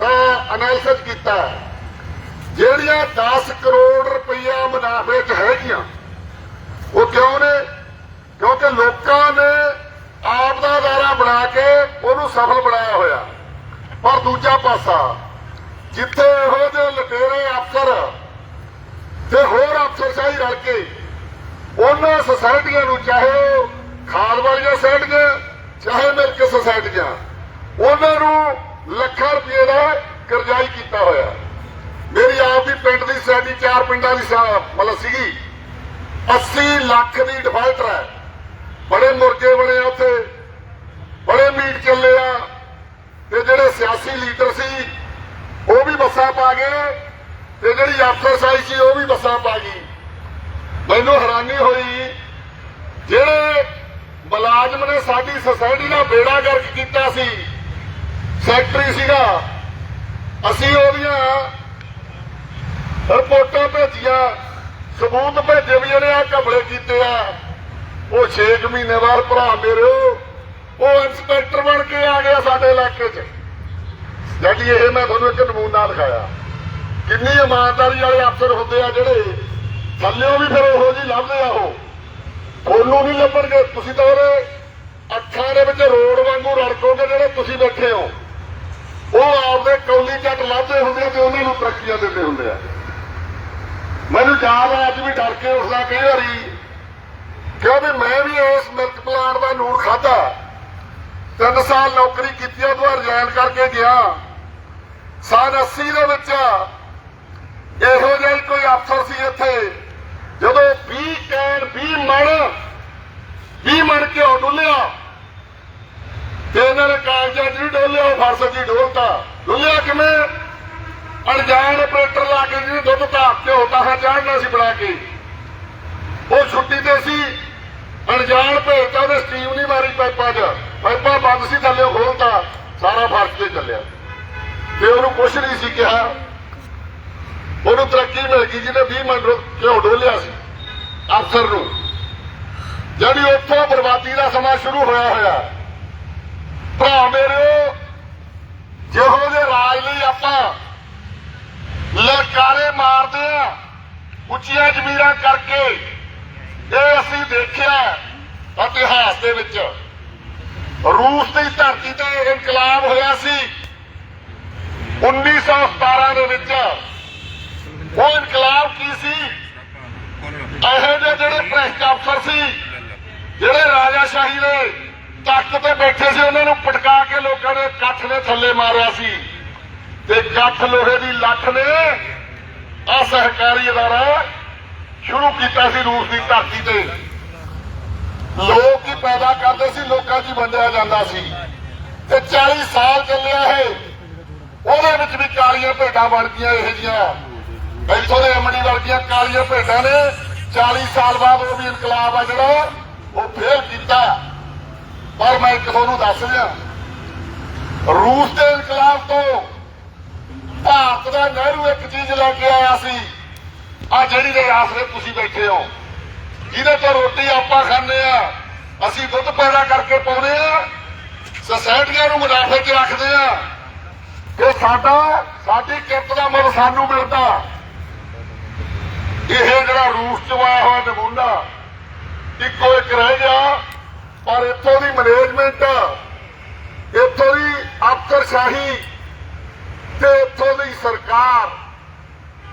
ਦਾ ਐਨਾਲਿਸਿਸ ਕੀਤਾ ਜਿਹੜੀਆਂ 10 ਕਰੋੜ ਰੁਪਈਆ ਮੁਨਾਫੇ 'ਚ ਹੈਗੀਆਂ, ਉਹ ਕਿਉਂ ਨੇ? ਕਿਉਂਕਿ ਲੋਕਾਂ ਨੇ ਆਪ ਦਾ ਦਾਰਾ ਬਣਾ ਕੇ ਉਹਨੂੰ ਸਫਲ ਬਣਾਇਆ ਹੋਇਆ। ਪਰ ਦੂਜਾ ਪਾਸਾ, ਜਿੱਥੇ ਇਹੋ ਜਿਹੇ ਲਟੇਰੇ ਅਫਸਰ ਤੇ ਹੋਰ ਅਫਸਰਸ਼ਾਹੀ ਰਲ ਕੇ ਉਹਨਾਂ ਸੁਸਾਇਟੀਆਂ ਨੂੰ, ਚਾਹੇ ਉਹ ਖਾਦ ਵਾਲੀਆਂ ਸੁਸਾਇਟੀਆਂ ਚਾਹੇ ਮਿਲਕ ਸੁਸਾਇਟੀਆਂ ਉਹਨਾਂ ਨੂੰ ਲੱਖਾਂ ਰੁਪਏ ਦਾ ਕਰਜ਼ਾਈ ਕੀਤਾ ਹੋਇਆ। ਮੇਰੀ ਆਪ ਦੀ ਪਿੰਡ ਦੀ ਸਾਡੀ ਚਾਰ ਪਿੰਡਾਂ ਦੀ ਮਤਲਬ ਸੀਗੀ। 80 ਲੱਖ ਦੀ ਡਿਫਾਲਟਰ ਹੈ। ਬੜੇ ਮੁਰਗੇ ਬਣੇ ਆ ਉੱਥੇ, ਬੜੇ ਮੀਟ ਚੱਲੇ ਆ, ਤੇ ਜਿਹੜੇ ਸਿਆਸੀ ਲੀਡਰ ਸੀ, ਉਹ ਵੀ ਬੱਸਾਂ ਪਾ ਗਏ ਤੇ ਜਿਹੜੀ ਅਫਸਰਸ਼ਾਹੀ ਸੀ, ਉਹ ਵੀ ਬੱਸਾਂ ਪਾ ਗਈ। ਮੈਨੂੰ ਹੈਰਾਨੀ ਹੋਈ, ਜਿਹੜੇ ਮੁਲਾਜ਼ਮ ਨੇ ਸਾਡੀ ਸੋਸਾਇਟੀ ਦਾ ਬੇੜਾ ਗਰਕ ਕੀਤਾ ਸੀ ਸੈਕਟਰੀ ਸੀਗਾ, ਅਸੀਂ ਉਹਦੀਆਂ ਰਿਪੋਰਟਾਂ ਭੇਜੀਆਂ, ਸਬੂਤ ਭੇਜੇ ਵੀ ਇਹਨੇ ਆ ਘਬਲੇ ਕੀਤੇ ਆ। ਉਹ 6 ਮਹੀਨੇ ਬਾਅਦ ਭਰਾ ਮੇਰੇ ਉਹ ਇੰਸਪੈਕਟਰ ਬਣ ਕੇ ਆ ਗਿਆ ਸਾਡੇ ਇਲਾਕੇ 'ਚ। ਜਿਹੜੀ ਇਹ ਮੈਂ ਤੁਹਾਨੂੰ ਇੱਕ ਨਮੂਨਾ ਦਿਖਾਇਆ। ਕਿੰਨੀ ਇਮਾਨਦਾਰੀ ਵਾਲੇ ਅਫਸਰ ਹੁੰਦੇ ਆ ਜਿਹੜੇ, ਥੱਲਿਓਂ ਵੀ ਫਿਰ ਉਹੋ ਜੀ ਲੱਭਦੇ ਆ ਉਹ। ਤੁਹਾਨੂੰ ਨਹੀਂ ਲੱਭਣਗੇ। ਤੁਸੀਂ ਤਾਂ ਉਹਦੇ ਅੱਖਾਂ ਦੇ ਵਿੱਚ ਰੋਡ ਵਾਂਗੂ ਰੜਕੋਗੇ ਜਿਹੜੇ ਤੁਸੀਂ ਬੈਠੇ ਹੋ। ਉਹ ਆਪਦੇ ਕੌਲੀ ਚੱਟ ਲੱਭਦੇ ਹੁੰਦੇ ਤੇ ਉਹਨਾਂ ਨੂੰ ਤਰੱਕੀਆਂ ਦਿੰਦੇ ਹੁੰਦੇ ਆ। ਮੈਨੂੰ ਯਾਦ ਆ, ਅੱਜ ਵੀ ਡਰ ਕੇ ਉੱਠਦਾ ਕਈ ਵਾਰੀ ਕਿਉਂਕਿ ਮੈਂ ਵੀ ਇਸ ਮਿਲਕ ਪਲਾਂਟ ਦਾ ਨੂਰ ਖਾਦਾ ਤਿੰਨ ਸਾਲ ਨੌਕਰੀ ਕੀਤੀ ਉਹ ਤੋਂ ਰਿਜ਼ਾਈਨ ਕਰਕੇ ਗਿਆ। ਸਾਲ 80 ਦੇ ਵਿੱਚ ਇਹੋ ਜਿਹਾ ਕੋਈ ਅਫਸਰ ਸੀ ਇੱਥੇ। ਜਦੋਂ 20 ਕੈਨ 20 ਮਣ 20 ਮਣ ਘਿਓ ਡੁੱਲਿਆ, ਤੇ ਇਹਨਾਂ ਨੇ ਕਾਗਜ਼ਾਂ 'ਚ ਨਹੀਂ ਡੋਲਿਆ ਉਹ ਫਰਸ 'ਚ ਡੋਲਤਾ ਡੁੱਲਿਆ ਕਿਵੇਂ? ਅਣਜਾਣ ਆਪਰੇਟਰ ਲਾ ਕੇ ਜਿਹਨੇ ਦੁੱਧ ਧਾਰ ਘਿਓ ਤਾਂ ਚਾੜਨਾ ਸੀ ਬਣਾ ਕੇ। ਉਹ ਛੁੱਟੀ ਤੇ ਸੀ, ਅਣਜਾਣ ਭੇਜਤਾ ਉਹਨੇ ਸਟੀਮ ਨਹੀਂ ਮਾਰੀ ਪਾਈਪਾਂ 'ਚ। ਪਾਈਪਾਂ ਬੰਦ ਸੀ, ਥੱਲੇ ਖੋਲਤਾ ਸਾਰਾ ਫਰਸ਼ ਤੇ ਚੱਲਿਆ। ਤੇ ਉਹਨੂੰ ਕੁਛ ਨਹੀਂ ਸੀ ਕਿਹਾ। ਉਹਨੂੰ ਤਰੱਕੀ ਮਿਲ ਗਈ, ਜਿਹਨੇ 20 ਮਿੰਟ ਘਿਓ ਡੋਲਿਆ ਸੀ, ਅਫਸਰ ਨੂੰ। ਜਿਹੜੀ ਉੱਥੋਂ ਬਰਬਾਦੀ ਦਾ ਸਮਾਂ ਸ਼ੁਰੂ ਹੋਇਆ ਹੋਇਆ। ਭਰਾ ਮੇਰਿਓ ਜਿਹੋ ਜਿਹੇ ਰਾਜ ਲਈ ਆਪਾਂ ਲਲਕਾਰੇ ਮਾਰਦੇ ਆ, ਉੱਚੀਆਂ ਜ਼ਮੀਰਾਂ ਕਰਕੇ, ਇਹ ਅਸੀਂ ਦੇਖਿਆ ਇਤਿਹਾਸ ਦੇ ਵਿੱਚ। ਰੂਸ ਦੀ ਧਰਤੀ ਤੇ ਇਨਕਲਾਬ ਹੋਇਆ ਸੀ 1917 ਦੇ ਵਿੱਚ। ਉਹ ਇਨਕਲਾਬ ਕੀ ਸੀ? ਇਹੋ ਜਿਹੇ ਜਿਹੜੇ ਭ੍ਰਿਸ਼ਟ ਅਫਸਰ ਸੀ, ਜਿਹੜੇ ਰਾਜਾਸ਼ਾਹੀ ਦੇ ਤਖਤ ਤੇ ਬੈਠੇ ਸੀ, ਉਹਨਾਂ ਨੂੰ ਪਟਕਾ ਕੇ ਲੋਕਾਂ ਨੇ ਕੱਠ ਨੇ ਥੱਲੇ ਮਾਰਿਆ ਸੀ। ਤੇ ਕੱਠ ਲੋਹੇ ਦੀ ਲੱਠ ਨੇ ਆ ਸਹਿਕਾਰੀ ਅਦਾਰਾ ਸ਼ੁਰੂ ਕੀਤਾ ਸੀ ਰੂਸ ਦੀ ਧਰਤੀ ਤੇ। ਲੋਕ ਹੀ ਪੈਦਾ ਕਰਦੇ ਸੀ, ਲੋਕਾਂ 'ਚ ਵੰਡਿਆ ਜਾਂਦਾ ਸੀ। ਤੇ 40 ਸਾਲ ਚੱਲਿਆ ਇਹ। ਉਹਦੇ ਵਿੱਚ ਵੀ ਕਾਲੀਆਂ ਭੇਡਾਂ ਬਣ ਗਈਆਂ ਇਹ ਜੀਆਂ ਇੱਥੋਂ ਦੇ ਅਮੜੀ ਵਰਗੀਆਂ ਕਾਲੀਆਂ ਭੇਡਾਂ ਨੇ 40 ਸਾਲ ਬਾਅਦ ਉਹ ਵੀ ਇਨਕਲਾਬ ਆ ਜਿਹੜਾ, ਉਹ ਫੇਲ ਕੀਤਾ। ਪਰ ਮੈਂ ਇੱਕ ਤੁਹਾਨੂੰ ਦੱਸ ਦਿਆਂ ਰੂਸ ਦੇ ਇਨਕਲਾਬ ਤੋਂ ਭਾਰਤ ਦਾ ਨਹਿਰੂ ਇੱਕ ਚੀਜ਼ ਲੈ ਕੇ ਆਇਆ ਸੀ। ਆ ਜਿਹੜੀ ਦੇ ਆਸਰੇ ਤੁਸੀਂ ਬੈਠੇ ਹੋ, ਜਿਹਦੇ ਤੋਂ ਰੋਟੀ ਆਪਾਂ ਖਾਂਦੇ ਆ, ਅਸੀਂ ਦੁੱਧ ਪੈਦਾ ਕਰਕੇ ਪਾਉਂਦੇ ਆ, ਸੋਸਾਇਟੀਆਂ ਨੂੰ ਮੁਨਾਫੇ 'ਚ ਰੱਖਦੇ ਆ। ਕਿ ਸਾਡਾ, ਸਾਡੀ ਕਿਰਤ ਦਾ ਮੁੱਲ ਸਾਨੂੰ ਮਿਲਦਾ। ਇਹ ਜਿਹੜਾ ਰੂਸ ਚ ਆਇਆ ਹੋਇਆ ਨਮੂਨਾ, ਇੱਕੋ ਇੱਕ ਰਹਿ ਗਿਆ, ਪਰ ਇੱਥੋਂ ਦੀ ਮੈਨੇਜਮੈਂਟ ਇੱਥੋਂ ਦੀ ਅਫਸਰਸ਼ਾਹੀ ਤੇ ਇੱਥੋਂ ਦੀ ਸਰਕਾਰ,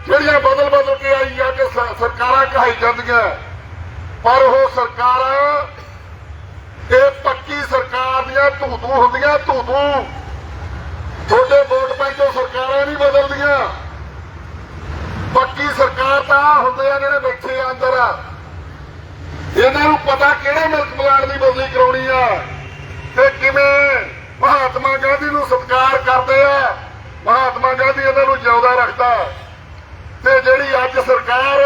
ਜਿਹੜੀਆਂ ਬਦਲ ਬਦਲ ਕੇ ਆਈਆਂ ਕਿ ਸਰਕਾਰਾਂ ਕਹਾਈ ਜਾਂਦੀਆਂ, ਪਰ ਉਹ ਸਰਕਾਰਾਂ, ਇਹ ਪੱਕੀ ਸਰਕਾਰ ਦੀਆਂ ਧੂਤੂ ਹੁੰਦੀਆਂ ਧੂਤੂ ਤੁਹਾਡੇ ਵੋਟ ਪੈ ਸਰਕਾਰਾਂ ਨਹੀਂ ਬਦਲਦੀਆਂ। ਪੱਕੀ ਸਰਕਾਰ ਤਾਂ ਆਹ ਹੁੰਦੇ ਆ ਜਿਹੜੇ ਬੈਠੇ ਆ ਅੰਦਰ। ਇਹਨਾਂ ਨੂੰ ਪਤਾ ਕਿਹੜੇ ਮਿਲਕ ਪਲਾਂਟ ਦੀ ਬਦਲੀ ਕਰਾਉਣੀ ਆ ਤੇ ਕਿਵੇਂ ਮਹਾਤਮਾ ਗਾਂਧੀ ਨੂੰ ਸਤਿਕਾਰ ਕਰਦੇ ਆ। ਮਹਾਤਮਾ ਗਾਂਧੀ ਇਹਨਾਂ ਨੂੰ ਜਿਉਂਦਾ ਰੱਖਦਾ। ਤੇ ਜਿਹੜੀ ਅੱਜ ਸਰਕਾਰ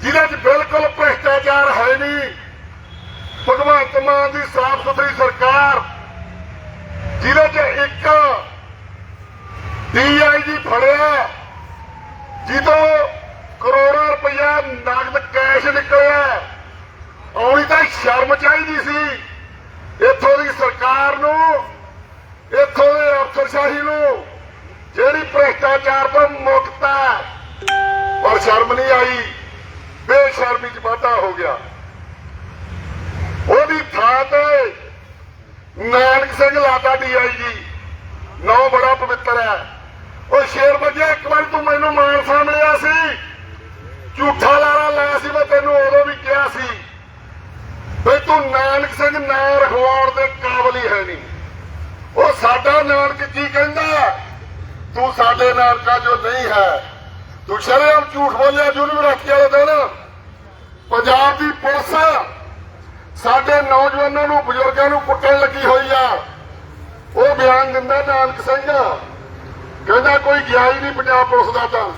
ਜਿਹਦੇ 'ਚ ਬਿਲਕੁਲ ਭ੍ਰਿਸ਼ਟਾਚਾਰ ਹੈ ਨਹੀਂ, ਭਗਵੰਤ ਮਾਨ ਦੀ ਸਾਫ਼ ਸੁਥਰੀ ਸਰਕਾਰ, ਜਿਹਦੇ 'ਚ ਇੱਕ ਡੀਆਈਜੀ ਫੜਿਆ ਜਿਹਦੋਂ ਕਰੋੜਾਂ ਰੁਪਇਆ ਨਗਦ ਕੈਸ਼ ਨਿਕਲਿਆ ਆਉਣੀ ਤਾਂ ਸ਼ਰਮ ਚਾਹੀਦੀ ਸੀ ਇੱਥੋਂ ਦੀ ਸਰਕਾਰ ਨੂੰ ਇੱਥੋਂ ਦੇ ਅਫਸਰਸ਼ਾਹੀ ਨੂੰ ਜਿਹੜੀ ਭ੍ਰਿਸ਼ਟਾਚਾਰ ਤੋਂ ਮੁਕਤ ਹੈ ਪਰ ਸ਼ਰਮ ਨਹੀਂ ਆਈ, ਬੇਸ਼ਰਮੀ ਚ ਵਾਧਾ ਹੋ ਗਿਆ। ਉਹਦੀ ਥਾਂ ਤੇ ਨਾਨਕ ਸਿੰਘ ਲਾਤਾ ਡੀਆਈਜੀ ਨੌ ਬੜਾ ਪਵਿੱਤਰ ਹੈ। ਉਹ ਸ਼ੇਰ ਵਜੇ ਇੱਕ ਵਾਰ ਤੂੰ ਮੈਨੂੰ ਮਾਨ ਸਾਹਮਣਿਆ ਸੀ। ਝੂਠਾ ਲਾਰਾ ਲਾਇਆ ਸੀ, ਮੈਂ ਤੈਨੂੰ ਉਦੋਂ ਵੀ ਕਿਹਾ ਸੀ। ਵੀ ਤੂੰ ਨਾਨਕ ਸਿੰਘ ਨਾਂ ਰਖਵਾਉਣ ਦੇ ਕਾਬਲ ਹੀ ਹੈ ਨਹੀਂ। ਉਹ ਸਾਡਾ ਨਾਨਕ ਕੀ ਕਹਿੰਦਾ, ਤੂੰ ਸਾਡੇ ਨਾਨਕਾ ਜੋ ਨਹੀਂ ਹੈ। ਤੂੰ ਸ਼ਰਮ ਝੂਠ ਬੋਲਿਆ ਯੂਨੀਵਰਸਿਟੀ ਵਾਲੇ ਦਿਨ। ਪੰਜਾਬ ਦੀ ਪੁਲਿਸ ਸਾਡੇ ਨੌਜਵਾਨਾਂ ਨੂੰ, ਬਜ਼ੁਰਗਾਂ ਨੂੰ ਕੁੱਟਣ ਲੱਗੀ ਹੋਈ ਆ। ਉਹ ਬਿਆਨ ਦਿੰਦਾ ਨਾਨਕ ਸਿੰਘ, ਕਹਿੰਦਾ ਕੋਈ ਗਿਆ ਹੀ ਨਹੀਂ ਪੰਜਾਬ ਪੁਲਿਸ ਦਾ ਤਾਂ।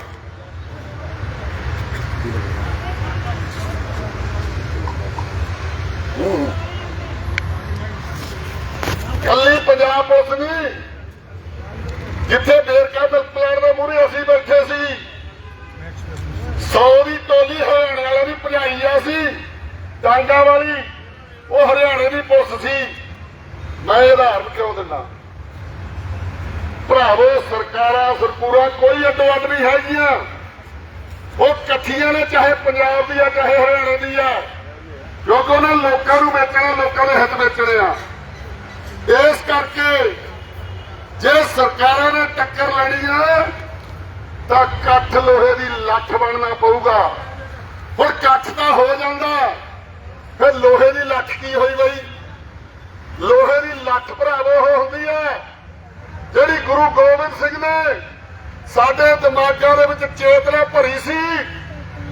ਕੱਲੀ ਪੰਜਾਬ ਪੁਲਿਸ ਨਹੀਂ, ਜਿੱਥੇ ਬੇਰਕਾ ਮਿਲਕ ਪਲਾਂਟ ਦੇ ਮੂਹਰੇ ਅਸੀਂ ਬੈਠੇ ਸੀ। 100 ਦੀ ਟੋਲੀ ਹਰਿਆਣੇ ਵਾਲਿਆਂ ਦੀ ਭਜਾਈ ਆ ਸੀ। ਟਾਂਗਾ ਵਾਲੀ, ਉਹ ਹਰਿਆਣੇ ਦੀ ਪੁਲਿਸ ਸੀ। ਮੈਂ ਉਦਾਹਰਨ ਕਿਉਂ ਦਿੰਦਾ? ਭਰਾਵੋ, ਸਰਕਾਰਾਂ, ਸਰਪੂਰਾ ਕੋਈ ਅੱਡੋ ਅੱਡ ਨਹੀਂ ਹੈਗੀਆਂ। ਉਹ ਇਕੱਠੀਆਂ ਨੇ, ਚਾਹੇ ਪੰਜਾਬ ਦੀ ਆ, ਚਾਹੇ ਹਰਿਆਣੇ ਦੀ ਆ। ਕਿਉਂਕਿ ਉਹਨਾਂ ਲੋਕਾਂ ਨੂੰ ਵੇਚਣਾ, ਲੋਕਾਂ ਦੇ ਹਿੱਤ ਵੇਚਣੇ ਆ। ਇਸ ਕਰਕੇ ਜੇ ਸਰਕਾਰਾਂ ਨੇ ਟੱਕਰ ਲੈਣੀ ਆ ਤਾਂ ਕੱਠ ਲੋਹੇ ਦੀ ਲੱਠ ਬਣਨਾ ਪਊਗਾ। ਹੁਣ ਕੱਠ ਤਾਂ ਹੋ ਜਾਂਦਾ ਫਿਰ ਲੋਹੇ ਦੀ ਲੱਠ ਕੀ ਹੋਈ ਬਈ? ਲੋਹੇ ਦੀ ਲੱਠ ਭਰਾਵੋ ਹੁੰਦੀ ਹੈ ਜਿਹੜੀ ਗੁਰੂ ਗੋਬਿੰਦ ਸਿੰਘ ਨੇ ਸਾਡੇ ਦਿਮਾਗਾਂ ਦੇ ਵਿੱਚ ਚੇਤਨਾ ਭਰੀ ਸੀ।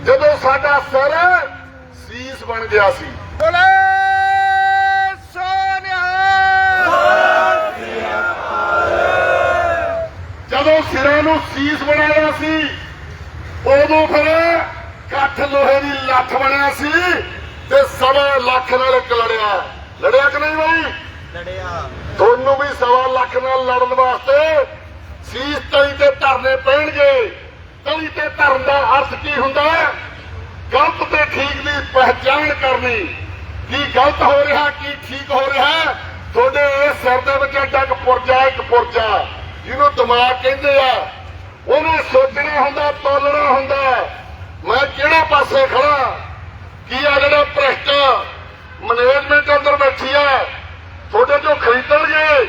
ਜਦੋਂ ਸਾਡਾ ਸਿਰ ਸੀਸ ਬਣ ਗਿਆ ਸੀ। ਬੋਲੇ! ਜਦੋਂ ਸਿਰਾਂ ਨੂੰ ਸੀਸ ਬਣਾਇਆ ਸੀ ਉਦੋਂ ਫਿਰ ਕੱਠ ਲੋਹੇ ਦੀ ਲੱਠ ਬਣਿਆ ਸੀ ਤੇ ਸਵਾ ਲੱਖ ਨਾਲ ਇੱਕ ਲੜਿਆ। ਲੜਿਆ ਕਿ ਨਹੀਂ ਬਈ? ਲੜਿਆ। ਤੁਹਾਨੂੰ ਵੀ ਸਵਾ ਲੱਖ ਨਾਲ ਲੜਨ ਵਾਸਤੇ ਸੀਸ ਤਲੀ ਤੇ ਧਰਨੇ ਪੈਣਗੇ। ਤਲੀ ਤੇ ਧਰਨ ਦਾ ਅਰਥ ਕੀ ਹੁੰਦਾ ਗਲਤ ਤੇ ਠੀਕ ਦੀ ਪਹਿਚਾਣ ਕਰਨੀ। ਕੀ ਗਲਤ ਹੋ ਰਿਹਾ ਕੀ ਠੀਕ ਹੋ ਰਿਹਾ ਤੁਹਾਡੇ ਇਸ ਸਿਰ ਦੇ ਵਿੱਚ ਇੱਕ ਪੁਰਜਾ ਇੱਕ ਪੁਰਜਾ ਜਿਹਨੂੰ ਦਿਮਾਗ ਕਹਿੰਦੇ ਆ, ਉਹਨੇ ਸੋਚਣਾ ਹੁੰਦਾ ਤੋਲਣਾ ਹੁੰਦਾ। ਮੈਂ ਕਿਹੜੇ ਪਾਸੇ ਖੜਾ ਕੀ ਆ ਜਿਹੜਾ ਭ੍ਰਿਸ਼ਟ ਮੈਨੇਜਮੈਂਟ ਅੰਦਰ ਬੈਠੀ ਆ? ਤੁਹਾਡੇ ਚੋਂ ਖਰੀਦਣਗੇ,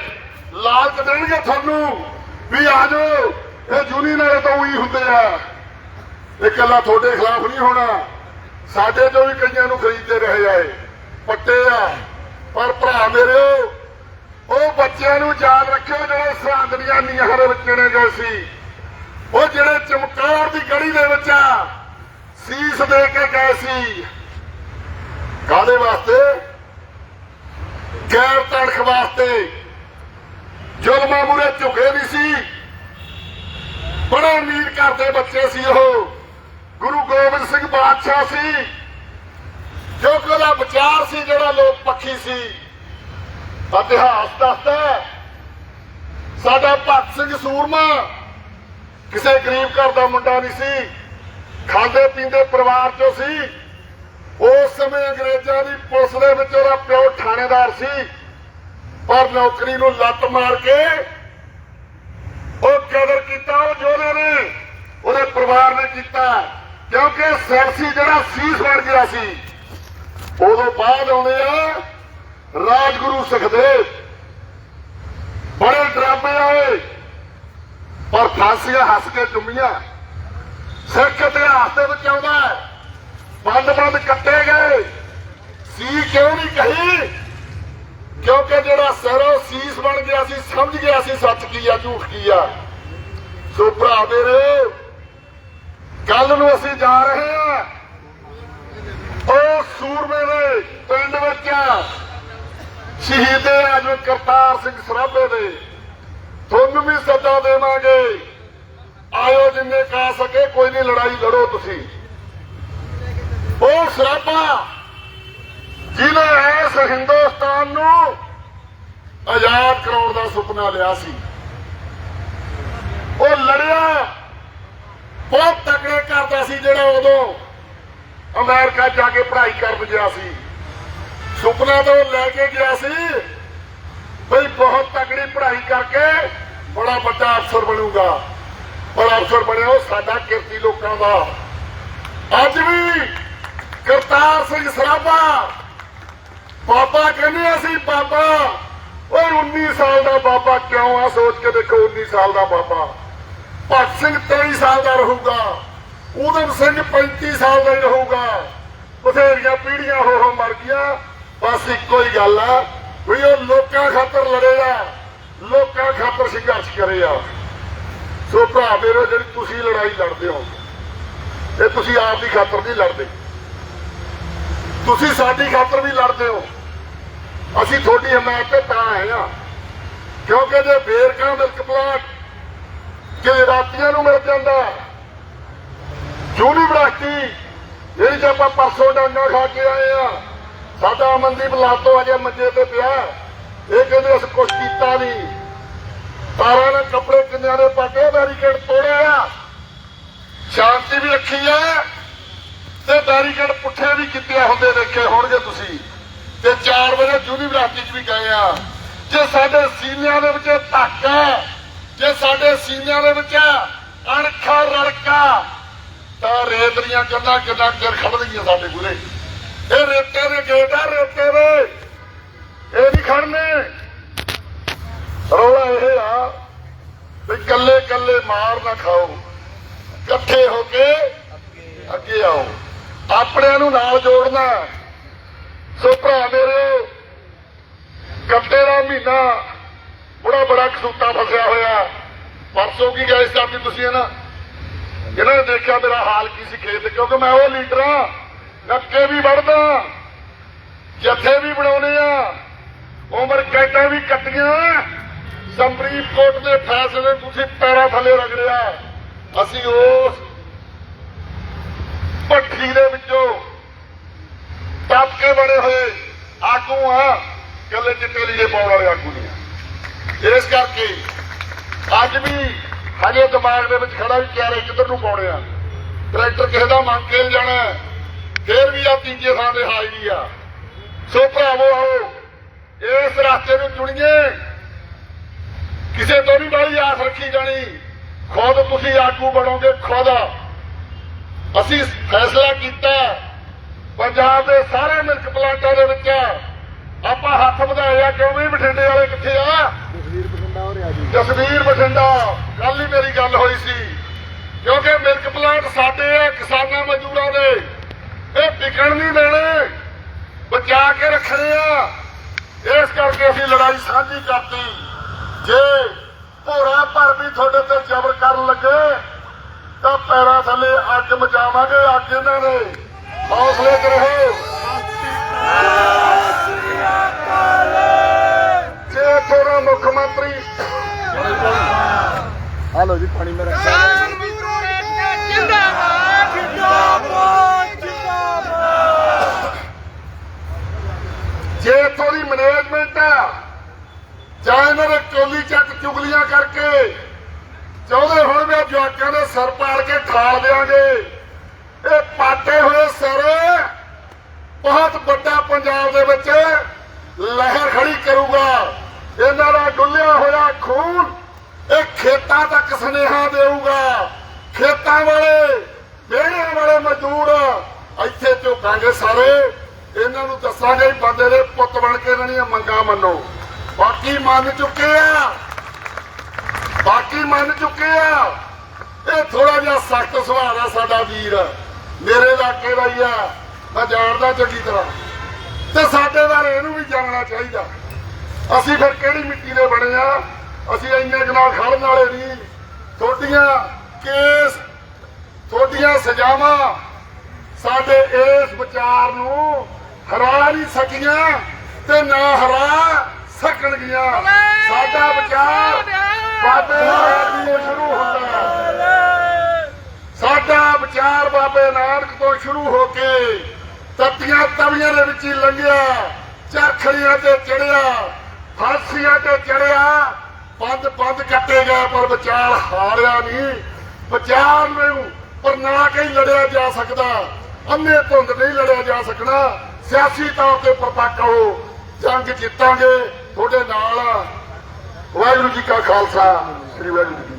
ਲਾਲਚ ਦੇਣਗੇ ਤੁਹਾਨੂੰ ਵੀ ਆ ਜਾਓ, ਇਹ ਜੂਨੀਅਰ ਵਾਲੇ ਤਾਂ ਉਹੀ ਹੁੰਦੇ ਆ। ਇਹ ਇਕੱਲਾ ਤੁਹਾਡੇ ਖਿਲਾਫ ਨਹੀਂ ਹੋਣਾ। ਸਾਡੇ ਤੋਂ ਵੀ ਕਈਆਂ ਨੂੰ ਖਰੀਦਦੇ ਰਹੇ ਆਏ ਪੱਟੇ ਆ। ਪਰ ਭਰਾ ਮੇਰੇ ਉਹ ਬੱਚਿਆਂ ਨੂੰ ਯਾਦ ਰੱਖਿਓ, ਜਿਹੜੇ ਸਰਹੰਦ ਦੀਆਂ ਨੀਹਾਂ ਦੇ ਵਿੱਚ ਚਿਣੇ ਗਏ ਸੀ। ਉਹ ਜਿਹੜੇ ਚਮਕੌਰ ਦੀ ਗੜੀ ਦੇ ਵਿੱਚ ਸੀਸ ਦੇ ਕੇ ਗਏ ਸੀ। ਕਾਦੇ ਵਾਸਤੇ? ਗੈਰ ਤੜਖ ਵਾਸਤੇ। ਜ਼ੁਲਮਾਂ ਮੂਰੇ ਝੁਕੇ ਵੀ ਸੀ। ਬੜੇ ਅਮੀਰ ਘਰ ਦੇ ਬੱਚੇ ਸੀ ਉਹ। ਗੁਰੂ ਗੋਬਿੰਦ ਸਿੰਘ ਬਾਦਸ਼ਾਹ ਸੀ। ਜੋ ਕਿ ਉਹਦਾ ਵਿਚਾਰ ਸੀ ਜਿਹੜਾ ਲੋਕ ਪੱਖੀ ਸੀ। ਇਤਿਹਾਸ ਦੱਸਦਾ ਸਾਡਾ ਭਗਤ ਸਿੰਘ ਸੂਰਮਾ ਕਿਸੇ ਗਰੀਬ ਘਰ ਦਾ ਮੁੰਡਾ ਨਹੀਂ ਸੀ। ਖਾਂਦੇ ਪੀਂਦੇ ਪਰਿਵਾਰ ਚੋਂ ਸੀ। ਉਸ ਸਮੇਂ ਅੰਗਰੇਜ਼ਾਂ ਦੀ ਪੁਲਿਸ ਦੇ ਵਿੱਚ ਉਹਦਾ ਪਿਓ ਥਾਣੇਦਾਰ ਸੀ। ਪਰ ਨੌਕਰੀ ਨੂੰ ਲੱਤ ਮਾਰ ਕੇ ਉਹ ਕਦਰ ਕੀਤਾ ਉਹ ਜੋਧੇ ਨੇ। ਉਹਦੇ ਪਰਿਵਾਰ ਨੇ ਕੀਤਾ। ਕਿਉਂਕਿ ਸਿਆਸੀ ਜਿਹੜਾ ਸੀਸ ਬਣ ਗਿਆ ਸੀ। ਉਦੋਂ ਬਾਅਦ ਆਉਂਦੇ ਆ ਰਾਜਗੁਰੂ ਸੁਖਦੇਵ ਬੜੇ ਡਰਾਮੇ ਆਏ। ਪਰ ਫਾਂਸੀਆਂ ਹੱਸ ਕੇ ਚੁੰਮੀਆਂ ਸਿੱਖ ਇਤਿਹਾਸ ਦੇ ਵਿੱਚ ਆਉਂਦਾ ਹੈ। ਬੰਦ ਬੰਦ ਕੱਟੇ ਗਏ। ਸੀ ਕਿਉਂ ਨਹੀਂ ਕਹੀ? ਕਿਉਂਕਿ ਜਿਹੜਾ ਸਰੋ ਸੀਸ ਬਣ ਗਿਆ ਸੀ, ਸਮਝ ਗਿਆ ਸੀ ਸੱਚ ਕੀ ਆ, ਝੂਠ ਕੀ ਆ। ਸੋ ਭਰਾ ਮੇਰੇ ਕੱਲ ਨੂੰ ਅਸੀਂ ਜਾ ਰਹੇ ਹਾਂ। ਉਹ ਸੂਰਮੇ ਦੇ ਪਿੰਡ ਵਿੱਚ ਸ਼ਹੀਦੇ ਆਜੋ ਕਰਤਾਰ ਸਿੰਘ ਸਰਾਭੇ ਦੇ। ਤੁਹਾਨੂੰ ਵੀ ਸੱਦਾ ਦੇਵਾਂਗੇ। ਆਇਓ ਜਿੰਨੇ ਕਾ ਸਕੇ, ਕੋਈ ਨਹੀਂ, ਲੜਾਈ ਲੜੋ ਤੁਸੀਂ। ਉਹ ਸਰਾਭਾ ਜਿਹਨੇ ਇਸ ਹਿੰਦੁਸਤਾਨ ਨੂੰ ਆਜ਼ਾਦ ਕਰਾਉਣ ਦਾ ਸੁਪਨਾ ਲਿਆ ਸੀ, ਉਹ ਲੜਿਆ, ਬਹੁਤ ਤਕੜੇ ਕਰਦਾ ਸੀ ਜਿਹੜਾ ਉਦੋਂ ਅਮਰੀਕਾ ਜਾ ਕੇ ਪੜ੍ਹਾਈ ਕਰਨ ਗਿਆ ਸੀ। ਸੁਪਨਾ ਤੋਂ ਲੈ ਕੇ ਗਿਆ ਸੀ। ਬਈ ਬਹੁਤ ਤਕੜੀ ਪੜ੍ਹਾਈ ਕਰਕੇ ਬੜਾ ਵੱਡਾ ਅਫਸਰ ਬਣੂਗਾ। ਪਰ ਅਫਸਰ ਬਣਿਆ ਉਹ ਸਾਡਾ ਕਿਰਤੀ ਲੋਕਾਂ ਦਾ। ਅੱਜ ਵੀ ਕਰਤਾਰ ਸਿੰਘ ਸਰਾਭਾ ਬਾਬਾ ਕਹਿੰਦੇ ਅਸੀਂ, ਬਾਬਾ, ਓਏ 19 ਸਾਲ ਦਾ ਬਾਬਾ ਕਿਉਂ ਆ? ਸੋਚ ਕੇ ਦੇਖੋ 19 ਸਾਲ ਦਾ ਬਾਬਾ। ਭਗਤ ਸਿੰਘ 23 ਸਾਲ ਦਾ ਰਹੂਗਾ। ਊਧਮ ਸਿੰਘ 35 ਸਾਲ ਦਾ ਹੀ ਰਹੂਗਾ ਬਥੇਰੀਆਂ ਪੀੜੀਆਂ ਹੋ ਹੋ ਮਰ ਗਈਆਂ। ਬਸ ਇੱਕੋ ਹੀ ਗੱਲ ਆ ਵੀ ਉਹ ਲੋਕਾਂ ਖਾਤਰ ਲੜੇ ਆ, ਲੋਕਾਂ ਖਾਤਰ ਸੰਘਰਸ਼ ਕਰੇ ਆ। ਸੋ ਭਰਾ ਮੇਰੇ, ਜਿਹੜੀ ਤੁਸੀਂ ਲੜਾਈ ਲੜਦੇ ਹੋ, ਇਹ ਤੁਸੀਂ ਆਪ ਦੀ ਖਾਤਰ ਨਹੀਂ ਲੜਦੇ। ਤੁਸੀਂ ਸਾਡੀ ਖਾਤਰ ਵੀ ਲੜਦੇ ਹੋ। ਅਸੀਂ ਤੁਹਾਡੀ ਹਮਾਇਤ ਤੇ ਤਾਂ ਆਏ ਆ। ਕਿਉਂਕਿ ਜੇ ਬੇਰਕਾ ਮਿਲਕ ਪਲਾਟ ਕਿ ਰਾਤੀਆਂ ਨੂੰ ਮਿਲ ਜਾਂਦਾ ਯੂਨੀਵਰਸਿਟੀ ਜਿਹੜੀ ਤੇ ਆਪਾਂ ਪਰਸੋਂ ਡਾਂਗਾ ਖਾ ਕੇ ਆਏ ਆ ਸਾਡਾ ਅਮਨਦੀਪ ਲਾਤੋ ਅਜੇ ਮੰਜੇ ਤੇ ਪਿਆ ਇਹ ਕਹਿੰਦੇ ਅਸੀਂ ਕੁਛ ਕੀਤਾ ਨਹੀਂ। ਤਾਰਾਂ ਨੇ ਕੱਪੜੇ ਕਿੰਨਿਆਂ ਦੇ ਪਾਟੇ ਬੈਰੀਕੇਡ ਤੋੜਿਆ ਸ਼ਾਂਤੀ ਵੀ ਰੱਖੀ ਆ ਤੇ ਬੈਰੀਕੇਡ ਪੁੱਠੇ ਵੀ ਕੀਤੇ ਹੁੰਦੇ ਦੇਖੇ ਹੋਣਗੇ ਤੁਸੀਂ। ਤੇ 4 ਵਜੇ ਯੂਨੀਵਰਸਿਟੀ 'ਚ ਵੀ ਗਏ ਆ। ਜੇ ਸਾਡੇ ਸੀਨਿਆਂ ਦੇ ਵਿੱਚ ਧੱਕ ਜੇ ਸਾਡੇ ਸੀਨਿਆਂ ਦੇ ਵਿੱਚ ਅਣਖਾ ਰੜਕਾ ਤਾਂ ਰੇਤ ਦੀਆਂ ਕੰਧਾਂ ਕਿੰਨਾ ਚਿਰ ਖੜਦੀਆਂ ਸਾਡੇ ਗੁਰੇ ਇਹ ਰੇਤੇ ਦੇ ਗੇਟ ਆ, ਰੇਤੇ ਦੇ। ਇਹ ਨਹੀਂ ਖੜਨੇ। ਰੌਲਾ ਇਹ ਆ ਵੀ ਕੱਲੇ ਕੱਲੇ ਮਾਰ ਨਾ ਖਾਓ। ਇਕੱਠੇ ਹੋ ਕੇ ਅੱਗੇ ਆਓ। ਆਪਣਿਆਂ ਨੂੰ ਨਾਲ ਜੋੜਨਾ। ਸੋ ਭਰਾ ਮੇਰੇ, ਕੱਟੇ ਦਾ ਮਹੀਨਾ ਬੜਾ ਬੜਾ ਕਸੂਤਾ ਫਸਿਆ ਹੋਇਆ। ਪਰਸੋਂ ਕੀ ਗਏ ਸੀ ਆਪੀ ਤੁਸੀਂ ਨਾ? ਇਹਨਾਂ ਨੇ ਦੇਖਿਆ ਮੇਰਾ ਹਾਲ ਕੀ ਸੀ ਖੇਤ, ਕਿਉਂਕਿ ਮੈਂ ਉਹ ਲੀਡਰ ਆ ਨੱਕੇ ਵੀ ਵੜਦਾ, ਜੱਥੇ ਵੀ ਬਣਾਉਣੇ ਆ। ਉਮਰ ਕੈਦਾਂ ਵੀ ਕੱਟੀਆਂ। ਸੁਪਰੀਮ ਕੋਰਟ ਦੇ ਫੈਸਲੇ ਤੁਸੀਂ ਪੈਰਾਂ ਥੱਲੇ ਰਗੜਿਆ ਅਸੀਂ ਉਸ ਭੱਠੀ ਦੇ ਵਿੱਚੋਂ ਟੱਪ ਕੇ ਬਣੇ ਹੋਏ ਆਗੂ ਆ ਕੱਲੇ ਚਿੱਟੇ ਲੀੜੇ ਪਾਉਣ ਵਾਲੇ ਆਗੂ ਨਹੀਂ ਆ। ਇਸ ਕਰਕੇ ਅੱਜ ਵੀ ਹਜੇ ਦਿਮਾਗ ਦੇ ਵਿੱਚ ਖੜਾ ਵੀ ਕਿਆਰੇ ਕਿੱਧਰ ਨੂੰ ਪਾਉਣੇ ਆ? ਟਰੈਕਟਰ ਕਿਸੇ ਦਾ ਮੰਗ ਕੇ ਨੀ ਜਾਣਾ। ਫੇਰ ਵੀ ਆ ਤੀਜੇ ਥਾਂ ਤੇ ਹਾਜ਼ਰੀ ਆ। ਸੋ ਭਰਾਵੋ ਆਓ ਇਸ ਰਸਤੇ ਨੂੰ ਚੁਣੀਏ। ਕਿਸੇ ਤੋਂ ਨਹੀਂ ਬਾਹਲੀ ਆਸ ਰੱਖੀ ਜਾਣੀ ਖੁਦ ਤੁਸੀਂ ਆਗੂ ਬਣੋਗੇ ਖੁਦ। ਅਸੀਂ ਫੈਸਲਾ ਕੀਤਾ ਪੰਜਾਬ ਦੇ ਸਾਰੇ ਮਿਲਕ ਪਲਾਂਟਾਂ ਦੇ ਵਿੱਚ ਆਪਾਂ ਹੱਥ ਵਧਾਏ ਆ ਕਿਉਂ ਵੀ ਬਠਿੰਡੇ ਵਾਲੇ ਕਿੱਥੇ ਆ? ਜਸਵੀਰ ਬਠਿੰਡਾ ਕੱਲ ਹੀ ਮੇਰੀ ਗੱਲ ਹੋਈ ਸੀ। ਕਿਉਂਕਿ ਮਿਲਕ ਪਲਾਂਟ ਸਾਡੇ ਆ ਕਿਸਾਨਾਂ ਮਜ਼ਦੂਰਾਂ ਦੇ। ਇਹ ਵਿਕਣ ਨਹੀਂ ਦੇਣੇ। ਬਚਾ ਕੇ ਰੱਖਣੇ ਆ। ਇਸ ਕਰਕੇ ਅਸੀਂ ਲੜਾਈ ਸਾਂਝੀ ਕਰਤੀ। ਜੇ ਭੋਰਾ ਪਰ ਵੀ ਤੁਹਾਡੇ ਤੇ ਜ਼ਬਰ ਕਰਨ ਲੱਗੇ, ਤਾਂ ਪੈਰਾਂ ਥੱਲੇ ਅੱਗ ਮਚਾਵਾਂਗੇ, ਅੱਗ ਇਹਨਾਂ ਦੇ। ਹੌਸਲੇ 'ਚ ਰਹੋ। ਜੇ ਥੋੜਾ ਮੁੱਖ ਮੰਤਰੀ ਹਲੋ ਜੀ, ਪਾਣੀ ਮੇਰਾ ਜੇ ਇੱਥੋਂ ਦੀ ਮੈਨੇਜਮੈਂਟ ਆ, ਜਾਂ ਇਹਨਾਂ ਦੇ ਚੋਲੀ ਚੱਕ ਚੁਗਲੀਆਂ ਕਰਕੇ, ਚਾਹੁੰਦੇ ਹੁਣ ਵੀ ਜਵਾਕਾਂ ਦੇ ਸਿਰ ਪਾੜ ਕੇ ਠਾਲ ਦੇਾਂਗੇ ਇਹ ਪਾਟੇ ਹੋਏ ਸਿਰ ਬਹੁਤ ਵੱਡਾ ਪੰਜਾਬ ਦੇ ਵਿੱਚ ਲਹਿਰ ਖੜੀ ਕਰੂਗਾ। ਇਹਨਾਂ ਦਾ ਡੁੱਲਿਆ ਹੋਇਆ ਖੂਨ ਇਹ ਖੇਤਾਂ ਤੱਕ ਸੁਨੇਹਾ ਦੇਊਗਾ। ਖੇਤਾਂ ਵਾਲੇ, ਵਿਹੜਿਆਂ ਵਾਲੇ ਮਜ਼ਦੂਰ ਇੱਥੇ ਝੁਕਾਂਗੇ ਸਾਰੇ। ਇਹਨਾਂ ਨੂੰ ਦੱਸਾਂਗੇ ਬੰਦੇ ਦੇ ਪੁੱਤ ਬਣ ਕੇ ਇਹਨਾਂ ਦੀਆਂ ਮੰਗਾਂ ਮੰਨੋ। ਬਾਕੀ ਮੰਨ ਚੁੱਕੇ ਆ। ਬਾਕੀ ਮੰਨ ਚੁੱਕੇ ਆ। ਇਹ ਥੋੜਾ ਜਿਹਾ ਸਖਤ ਸੁਭਾਅ ਦਾ ਸਾਡਾ ਵੀਰ। ਮੇਰੇ ਇਲਾਕੇ ਦਾ ਹੀ ਆ। ਮੈਂ ਜਾਣਦਾ ਚੰਗੀ ਤਰ੍ਹਾਂ। ਤੇ ਸਾਡੇ ਬਾਰੇ ਇਹਨੂੰ ਵੀ ਜਾਣਨਾ ਚਾਹੀਦਾ। ਅਸੀਂ ਫਿਰ ਕਿਹੜੀ ਮਿੱਟੀ ਦੇ ਬਣੇ ਆ? ਅਸੀਂ ਇੰਨੇ ਗੁਨਾਹ ਖੜਨ ਵਾਲੇ ਨਹੀਂ। ਤੁਹਾਡੀਆਂ ਕੇਸ, ਤੁਹਾਡੀਆਂ ਸਜ਼ਾਵਾਂ ਸਾਡੇ ਇਸ ਵਿਚਾਰ ਨੂੰ ਹਰਾ ਨਹੀਂ ਸਕੀਆਂ ਤੇ ਨਾ ਹਰਾ ਸਕਣਗੀਆਂ। ਸਾਡਾ ਵਿਚਾਰ ਬਾਬੇ ਨਾਨਕ ਤੋਂ ਸ਼ੁਰੂ ਹੁੰਦਾ ਹੈ। ਸਾਡਾ ਵਿਚਾਰ ਬਾਬੇ ਨਾਨਕ ਤੋਂ ਸ਼ੁਰੂ ਹੋ ਕੇ ਤਤੀਆਂ ਤਵੀਆਂ ਦੇ ਵਿੱਚ ਹੀ ਲੰਘਿਆ ਚਰਖੜੀਆਂ ਤੇ ਚੜਿਆ, ਫਾਂਸੀਆਂ ਤੇ ਚੜਿਆ ਬੰਦ ਬੰਦ ਕੱਟੇ ਗਏ ਪਰ ਵਿਚਾਰ ਹਾਰਿਆ ਨਹੀਂ। ਵਿਚਾਰ ਨੂੰ ਪਰ ਨਾ ਹੀ ਲੜਿਆ ਜਾ ਸਕਦਾ, ਅੰਨੇ ਧੁੰਦ ਨਹੀਂ ਲੜਿਆ ਜਾ ਸਕਣਾ। ਸਿਆਸੀ ਤੌਰ ਤੇ ਪ੍ਰਤੱਖ ਹੋ, ਜੰਗ ਜਿੱਤਾਂਗੇ, ਤੁਹਾਡੇ ਨਾਲ ਆ। ਵਾਹਿਗੁਰੂ ਜੀ ਕਾ ਖਾਲਸਾ, ਸ੍ਰੀ ਵਾਹਿਗੁਰੂ ਜੀ